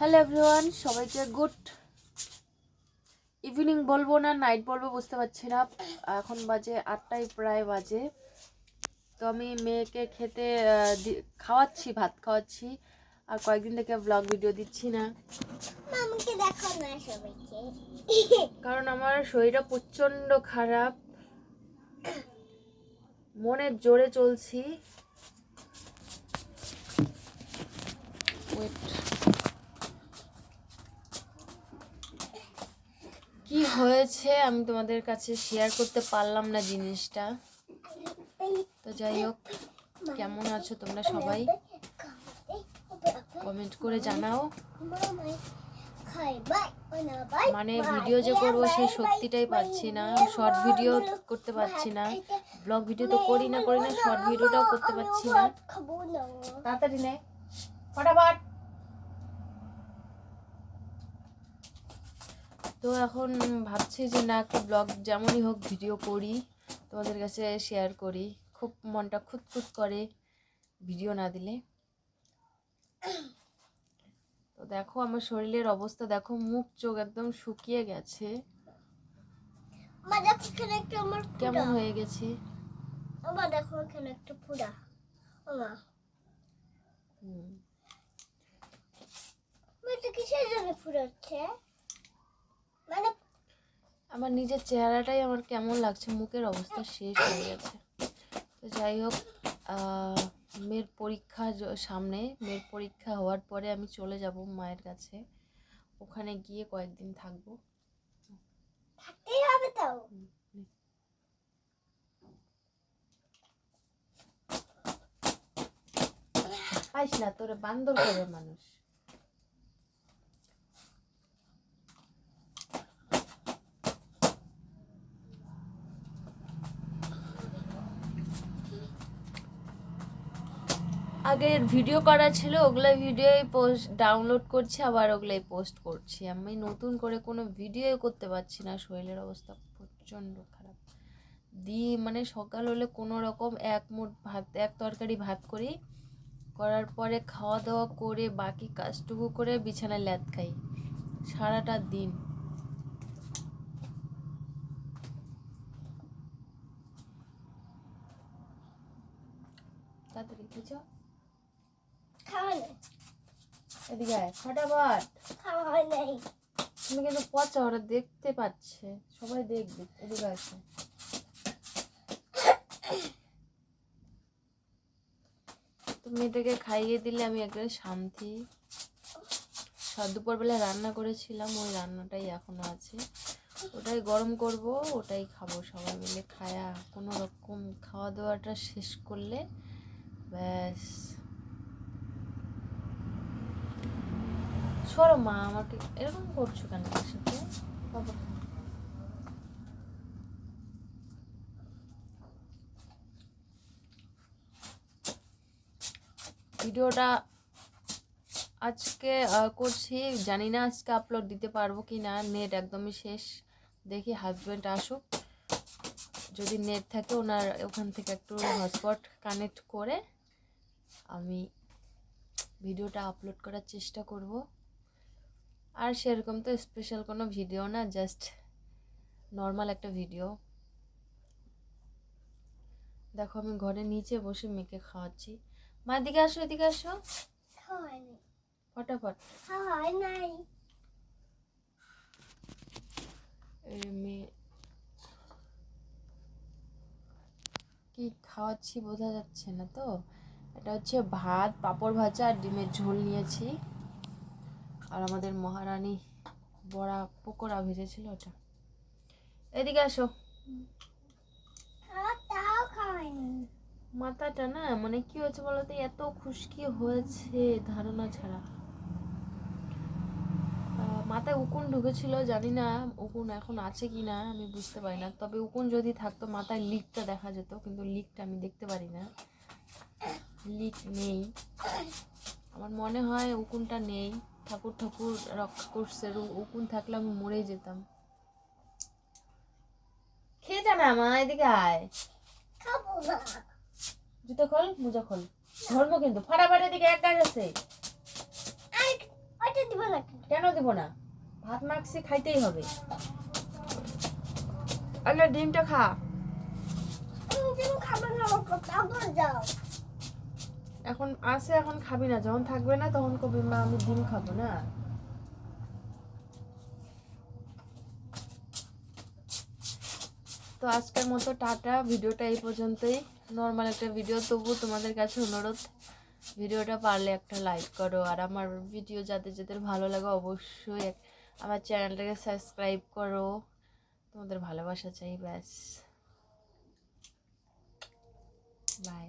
Hello everyone সবাইকে good evening বলব না নাইট বলব বুঝতে পারছি না। এখন বাজে আটটায় প্রায় বাজে। তো আমি মেয়েকে খেতে খাওয়াচ্ছি ভাত খাওয়াচ্ছি। আর কয়েকদিন থেকে ব্লগ ভিডিও দিচ্ছি না। কারণ আমার শরীরটা প্রচণ্ড খারাপ। মনের জোরে চলছি। Wait. কি হয়েছে আমি তোমাদের কাছে শেয়ার করতে পারলাম না জিনিসটা। তো যাই হোক, কেমন আছো তোমরা সবাই? কমেন্ট করে জানাও। মানে ভিডিও যে করব সেই সত্যিটাই পাচ্ছি না। শর্ট ভিডিও করতে পারছি না। ব্লগ ভিডিও তো করি না করি না শর্ট ভিডিওটাও করতে পারছি না। তাড়াতাড়ি নে। ফটাফট। তো এখন ভাবছি যে না একটা ব্লগ যেমনই হোক ভিডিও করি তোমাদের কাছে শেয়ার করি। খুব মনটা খুঁতখুত করে ভিডিও না দিলে। তো দেখো আমার শরীরের অবস্থা দেখো মুখ চোখ একদম শুকিয়ে গেছে। আমার কেমন হয়ে গেছে? মা দেখো এখানে একটা মা। হুম। কিসের জন্য ফুটাচ্ছে মানে আমার নিজের চেহারাটাই আমার কেমন লাগছে মুখের অবস্থা শেষ হয়ে গেছে। তো যাই হোক মেয়ের পরীক্ষা সামনে মেয়ের পরীক্ষা হওয়ার পরে আমি চলে যাব মায়ের কাছে। ওখানে গিয়ে কয়েকদিন থাকব। থাকতেই হবে পাইস না। তোরে বান্দর করে মানুষ। আগের ভিডিও করা ছিল ওগুলো ভিডিওই পোস্ট ডাউনলোড করছি, আবার ওগুলোই পোস্ট করছি। আমি নতুন করে কোনো ভিডিও করতে পারছি না, শরীরের অবস্থা প্রচণ্ড খারাপ। দি মানে সকাল হলে কোনো রকম এক মুঠ ভাত, এক তরকারি ভাত করি। করার পরে খাওয়া দাওয়া করে বাকি কাজটুকু করে বিছানায় ল্যাদ খাই। সারাটা দিন। তাড়াতাড়ি বুঝো খাওয়া নেই। এদিকে ফটাফট। খাওয়া নেই। তুমি কিন্তু পচা ওরা দেখতে পাচ্ছে। সবাই দেখবে এদিকে আছে তো মেয়েটাকে খাইয়ে দিলে আমি একবারে শান্তি। দুপুরবেলা রান্না করেছিলাম ওই রান্নাটাই এখনও আছে। ওটাই গরম করব ওটাই খাব সবাই মিলে। খায়া কোনো রকম খাওয়া দাওয়াটা শেষ করলে ব্যাস। সরো মা, আমাকে এরকম করছ কেন সাথে ভিডিওটা আজকে করছি। জানি না আজকে আপলোড দিতে পারব কি না নেট একদমই শেষ। দেখি হাজব্যান্ড আসুক। যদি নেট থাকে ওনার ওখান থেকে একটু হটস্পট কানেক্ট করে আমি ভিডিওটা আপলোড করার চেষ্টা করব। আর সেরকম তো স্পেশাল কোনো ভিডিও না জাস্ট নর্মাল একটা ভিডিও দেখো আমি ঘরে নিচে বসে মেয়েকে খাওয়াচ্ছি। মা এদিকে আসো এদিকে আসো। ফটাফট। মেয়ে কি খাওয়াচ্ছি বোঝা যাচ্ছে না তো। এটা হচ্ছে ভাত পাঁপড় ভাজা আর ডিমের ঝোল নিয়েছি। আর আমাদের মহারানী বড়া পকোড়া ভেজেছিল ওটা। এদিকে আসো। মাথাটা না মানে কি হয়েছে বলতো এত খুশকি হয়েছে ধারণা ছাড়া। মাথায় উকুন ঢুকেছিল জানি না উকুন এখন আছে কি না আমি বুঝতে পারি না। তবে উকুন যদি থাকতো মাথায় লিকটা দেখা যেত কিন্তু লিকটা আমি দেখতে পারি না। লিক নেই। আমার মনে হয় উকুনটা নেই। ঠাকুর ঠাকুর রক্ষা করছে উকুন থাকলে আমি মরেই যেতাম। খেয়ে যা না মা এদিকে আয়। জুতো খোল মোজা খোল। ধর্ম কিন্তু ফাটাফাটি দিকে এক কাজ আছে। কেন দিব না? ভাত মাখছি খাইতেই হবে। আগে ডিমটা খা। তুমি ডিম খাবে না আমাকে পাগল যাও এখন আছে, এখন খাবি না। যখন থাকবে না, তখন কবি, মা, আমি ডিম খাব না। তো আজকের মতো টাটা। ভিডিওটা এই পর্যন্তই। নর্মাল একটা ভিডিও তবু তোমাদের কাছে অনুরোধ, ভিডিওটা পারলে একটা লাইক করো। আর আমার ভিডিও যাদের যাদের ভালো লাগে, অবশ্যই আমার চ্যানেলটাকে সাবস্ক্রাইব করো। তোমাদের ভালোবাসা চাই, ব্যাস। বাই